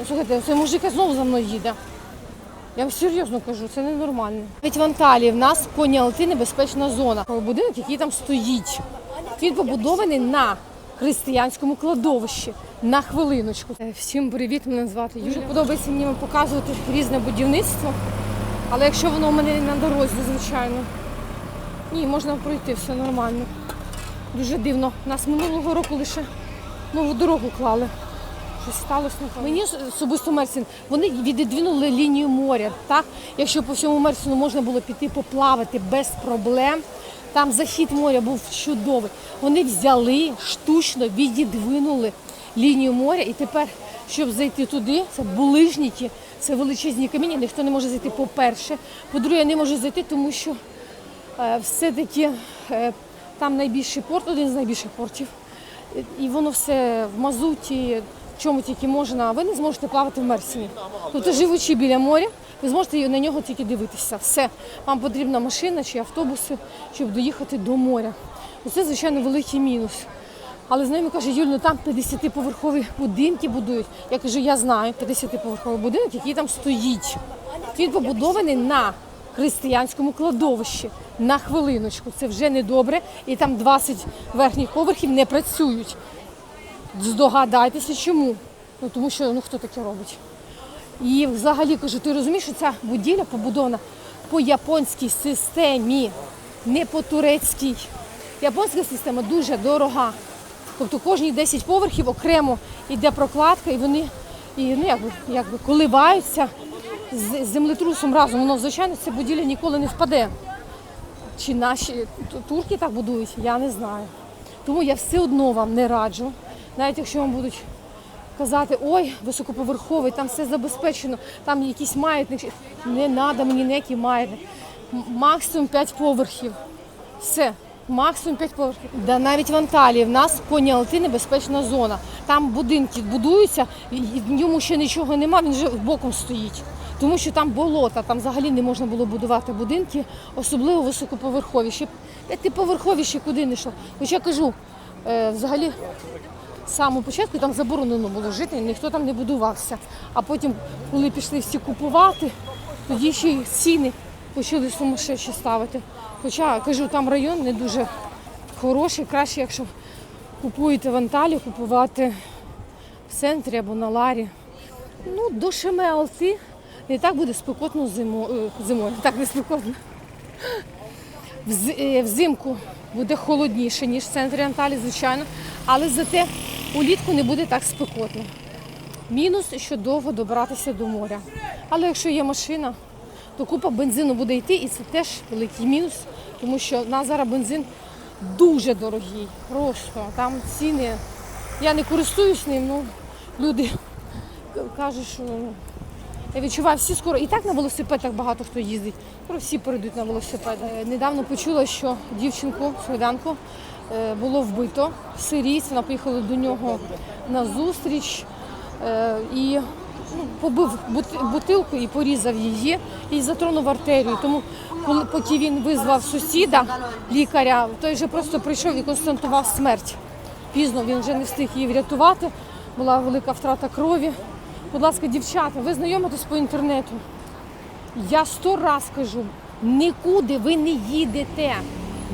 Ну, слухайте, цей мужик знову за мною їде. Я вам серйозно кажу, це ненормально. Навіть в Анталії в нас коні Алти небезпечна зона. Будинок, який там стоїть. Він побудований на християнському кладовищі. На хвилиночку. Е, Всім привіт, мене звати Дуже подобається мені показувати різне будівництво. Але якщо воно у мене на дорозі, звичайно. Ні, можна пройти, все нормально. Дуже дивно. Нас минулого року лише нову дорогу клали. Щось сталося не. Мені особисто Мерсін, вони віддвинули лінію моря. Так? Якщо по всьому Мерсіну можна було піти поплавати без проблем, там захід моря був чудовий. Вони взяли штучно, віддвинули лінію моря, і тепер, щоб зайти туди, це булижники, це величезні каміння, ніхто не може зайти по-перше. По-друге, я не може зайти, тому що е, все-таки е, там найбільший порт, один з найбільших портів. І воно все в мазуті, чому тільки можна, ви не зможете плавати в Мерсіні. Тобто, живучи біля моря, ви зможете на нього тільки дивитися. Все. Вам потрібна машина чи автобуси, щоб доїхати до моря. Це, звичайно, великий мінус. Але з ними каже, Юль, ну там 50-поверхові будинки будують. Я кажу, я знаю 50-поверховий будинок, який там стоїть. Він побудований на християнському кладовищі. На хвилиночку. Це вже не добре. І там 20 верхніх поверхів не працюють. Здогадайтеся, чому? Ну тому що ну хто таке робить? І взагалі кажу, ти розумієш, що ця будівля побудована по японській системі, не по турецькій. Японська система дуже дорога. Тобто кожні 10 поверхів окремо йде прокладка, і вони і, ну, якби, якби коливаються з землетрусом разом. Воно, звичайно, ця будівля ніколи не впаде. Чи наші турки так будують, я не знаю. Тому я все одно вам не раджу, навіть якщо вам будуть казати, ой, високоповерховий, там все забезпечено, там якийсь маятник. Не треба мені ніякий маятник. Максимум 5 поверхів. Все. Максимум 5 поверхів. Да навіть в Анталії в нас коні Алти небезпечна зона. Там будинки будуються, в ньому ще нічого нема, він вже боком стоїть. Тому що там болота, там взагалі не можна було будувати будинки, особливо високоповерхові. Ще п'ятиповерхові ще куди не йшло. Хоча кажу, е, взагалі з самого початку там заборонено було жити, ніхто там не будувався. А потім, коли пішли всі купувати, тоді ще й ціни почали сумасшедші ставити. Хоча кажу, там район не дуже хороший, краще, якщо купуєте в Анталі, купувати в центрі або на Ларі. Ну, до Шеме Алти не так буде спекотно зимо, е, зимою. Так не спекотно. Е, Взимку буде холодніше, ніж в центрі Анталії, звичайно, але зате улітку не буде так спекотно. Мінус, що довго добратися до моря. Але якщо є машина, то купа бензину буде йти, і це теж великий мінус, тому що в нас зараз бензин дуже дорогий. Просто там ціни. Я не користуюсь ним, ну люди кажуть, що ну, я відчуваю, всі скоро і так на велосипедах багато хто їздить. Скоро всі перейдуть на велосипед. Е, Недавно почула, що дівчинку, свиданку, е, було вбито. Сирійць, вона поїхала до нього на зустріч е, і ну, побив бутилку і порізав її і затронув артерію. Тому, поки він визвав сусіда, лікаря, той вже просто прийшов і констатував смерть. Пізно він вже не встиг її врятувати. Була велика втрата крові. Будь ласка, дівчата, ви знайомитесь по інтернету. Я сто раз кажу, нікуди ви не їдете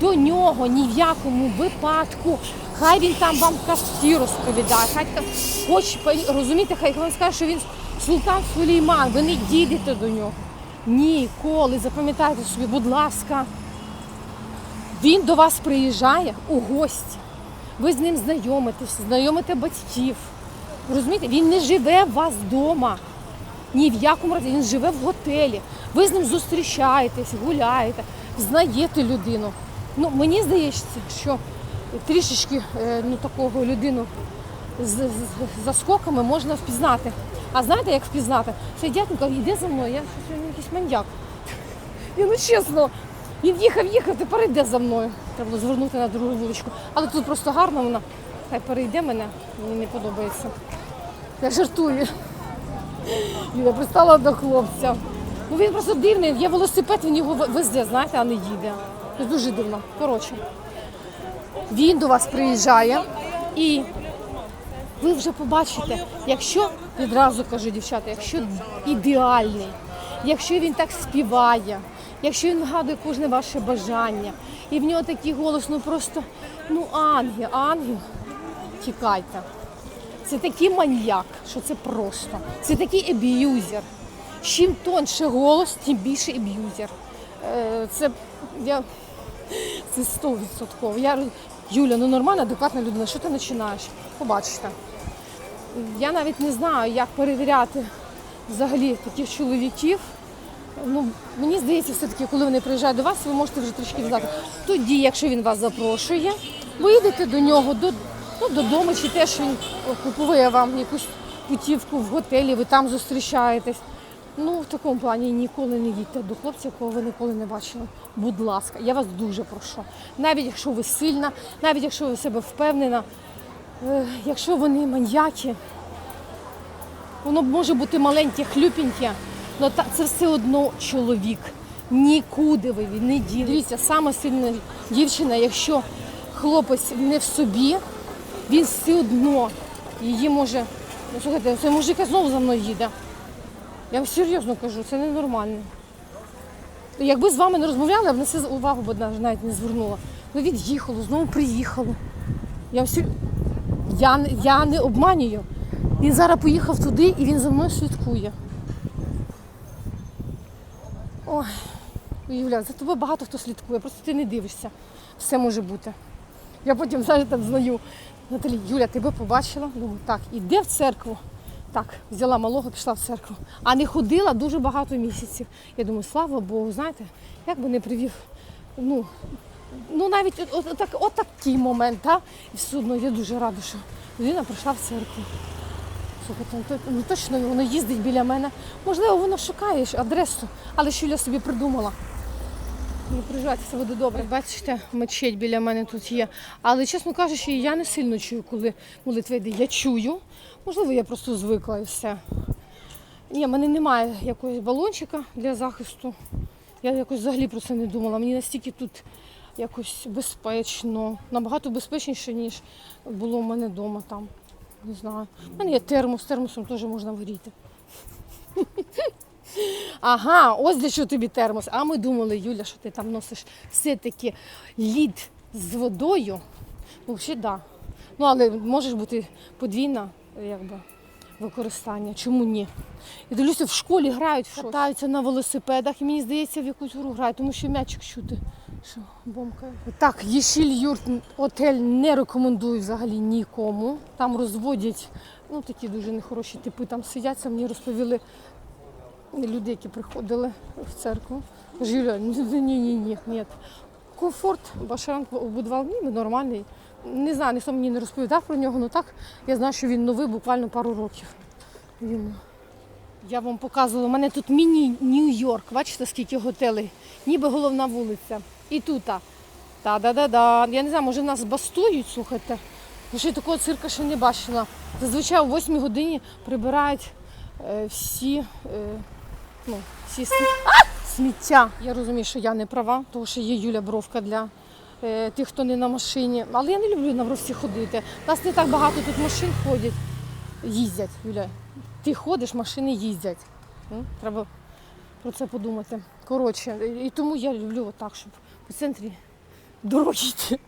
до нього ні в якому випадку. Хай він там вам казки розповідає, хай та- хоч пе- розумієте, хай вам скаже, що він султан Сулейман, ви не їдете до нього. Ніколи, запам'ятайте собі, будь ласка, він до вас приїжджає у гості. Ви з ним знайомитесь, знайомите батьків. Розумієте, він не живе у вас вдома. Ні в якому разі він живе в готелі. Ви з ним зустрічаєтесь, гуляєте, знаєте людину. Ну, мені здається, що трішечки е, ну, такого людину з, з, з заскоками можна впізнати. А знаєте, як впізнати? Цей дядько йде за мною, я щось якийсь маньяк. І ну чесно, він їхав, їхав, тепер йде за мною. Треба було звернути на другу вуличку. Але тут просто гарно вона. Хай перейде мене, мені не подобається. Я жартую. Я пристала до хлопця. Ну він просто дивний, є велосипед, він його везе, знаєте, а не їде. Це дуже дивно. Коротше, він до вас приїжджає і ви вже побачите, якщо відразу кажу, дівчата, якщо ідеальний, якщо він так співає, якщо він нагадує кожне ваше бажання, і в нього такий голос, ну просто ну ангел, ангел, тікайте. Це такий маньяк, що це просто. Це такий еб'юзер. Чим тонше голос, тим більше еб'юзер. Е, Це я це 100%. Я Юля, ну нормальна, адекватна людина. Що ти починаєш? Побачите. Я навіть не знаю, як перевіряти взагалі таких чоловіків. Ну, мені здається, все-таки, коли вони приїжджають до вас, ви можете вже трішки взяти. Тоді, якщо він вас запрошує, ви йдете до нього, до, ну, додому, чи теж він купує вам якусь путівку в готелі, ви там зустрічаєтесь. Ну, в такому плані ніколи не їдьте до хлопця, якого ви ніколи не бачили. Будь ласка, я вас дуже прошу. Навіть якщо ви сильна, навіть якщо ви себе впевнена, е, якщо вони маньяки, Воно може бути маленьке, хлюпеньке, але це все одно чоловік. Нікуди ви не ділите. Дивіться, саме сильна дівчина, якщо хлопець не в собі, він все одно її може. Ну, слухайте, цей мужик знову за мною їде. Я вам серйозно кажу, це ненормально. Якби з вами не розмовляли, я б на це увагу б навіть не звернула. Ну від'їхало, знову приїхало. Я, вам я, я не обманюю. Він зараз поїхав туди і він за мною слідкує. Ой, Юля, за тобою багато хто слідкує, просто ти не дивишся. Все може бути. Я потім знаєш, там знаю. Наталі, Юля, тебе побачила. Думаю, так, іде в церкву. Так, взяла малого, пішла в церкву. А не ходила дуже багато місяців. Я думаю, слава Богу, знаєте, як би не привів. Ну, ну навіть от, от, так, от такий момент, та? і все одно я дуже рада, що людина прийшла в церкву. Слухайте, ну, ну точно воно їздить біля мене. Можливо, воно шукає адресу, але що я собі придумала. Не переживайте, все буде добре. Бачите, мечеть біля мене тут є. Але, чесно кажучи, я не сильно чую, коли молитва йде. Я чую. Можливо, я просто звикла і все. Ні, в мене немає якогось балончика для захисту. Я якось взагалі про це не думала. Мені настільки тут якось безпечно, набагато безпечніше, ніж було в мене вдома там. Не знаю. У мене є термос, термосом теж можна вгріти. Ага, ось для чого тобі термос. А ми думали, Юля, що ти там носиш все-таки лід з водою. Ну, взагалі. Да. Ну, але може бути подвійна якби, використання. Чому ні? І дивлюся, в школі грають, катаються на велосипедах, і мені здається, в якусь гру грають, тому що м'ячик чути. Що бомкає. Так, Єшіль Юрт отель не рекомендую взагалі нікому. Там розводять ну, такі дуже нехороші типи там сидять, це мені розповіли люди, які приходили в церкву. Кажу, Юля, ні. Комфорт Башаран будував ніби нормальний. Не знаю, ніхто мені не розповідав про нього, але так я знаю, що він новий буквально пару років. Він... Я вам показувала, у мене тут міні-Нью-Йорк. Бачите, скільки готелей, ніби головна вулиця. І тут. Та-да-да-да. Я не знаю, може нас бастують, слухайте. Ще такого цирка ще не бачила. Зазвичай о 8 годині прибирають е, всі, е, ну, всі сміття. Я розумію, що я не права, тому що є Юля Бровка для е, тих, хто не на машині. Але я не люблю на бровці ходити. У нас не так багато тут машин ходять, їздять, Юля. Ти ходиш, машини їздять. М? Треба про це подумати. Коротше, і тому я люблю отак, щоб по центрі дороги йти.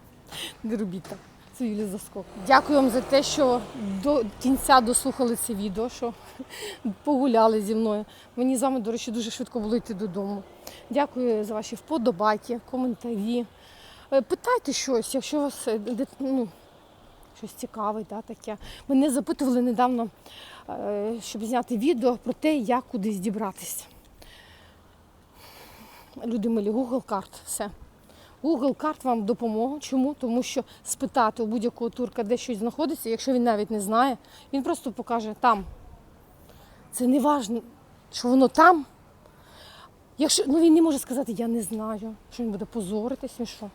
Не робіть так. Юлі заскок. Дякую вам за те, що до кінця дослухали це відео, що погуляли зі мною. Мені з вами, до речі, дуже швидко було йти додому. Дякую за ваші вподобайки, коментарі. Е, Питайте щось, якщо вас е, ну, щось цікаве, да, таке. Мене запитували недавно, е, щоб зняти відео про те, як кудись дібратися. Люди милі, Google карт, все. Google карт вам допоможе. Чому? Тому що спитати у будь-якого турка, де щось знаходиться, якщо він навіть не знає, він просто покаже там. Це не важливо, що воно там. Якщо ну він не може сказати, я не знаю, що він буде позоритись, він що?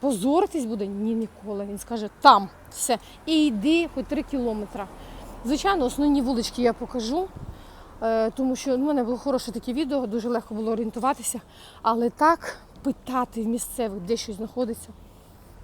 Позоритись буде? Ні, ніколи. Він скаже там все. І йди хоч три кілометри. Звичайно, основні вулички я покажу, е, тому що в мене було хороше таке відео, дуже легко було орієнтуватися. Але так питати в місцевих, де щось знаходиться,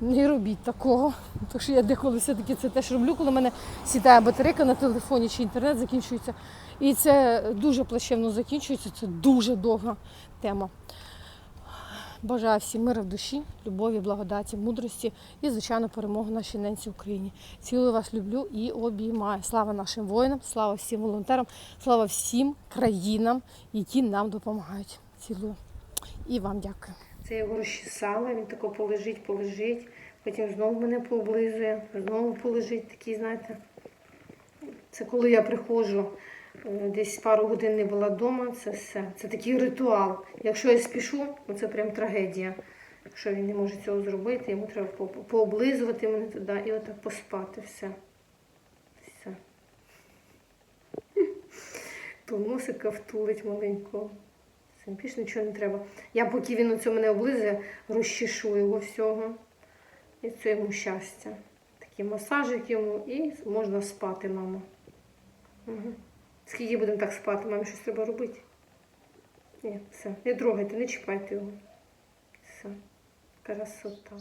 Не робіть такого. Тому що я деколи все-таки це теж роблю, коли в мене сідає батарейка на телефоні чи інтернет закінчується. І це дуже плачевно закінчується, це дуже довга тема. Бажаю всім мира в душі, любові, благодаті, мудрості і, звичайно, перемоги нашій ненці Україні. Цілую вас, люблю і обіймаю. Слава нашим воїнам, слава всім волонтерам, слава всім країнам, які нам допомагають. Цілую. І вам дякую. Це його розчесала, він тако полежить, полежить, потім знову мене пооблизує, знову полежить такий, знаєте. Це коли я приходжу, е, десь пару годин не була вдома, це все. Це такий ритуал. Якщо я спішу, це прям трагедія. Якщо він не може цього зробити, йому треба по- по- пооблизувати мене туди і отак поспати. Все. Все. То носика втулить маленького. Все, більше нічого не треба. Я поки він оце мене облизує, розчешу його всього. І це йому щастя. Такий масажик йому і можна спати, мама. Угу. Скільки будемо так спати? Мамі щось треба робити? Ні, все. Не трогайте, не чіпайте його. Все. Красота.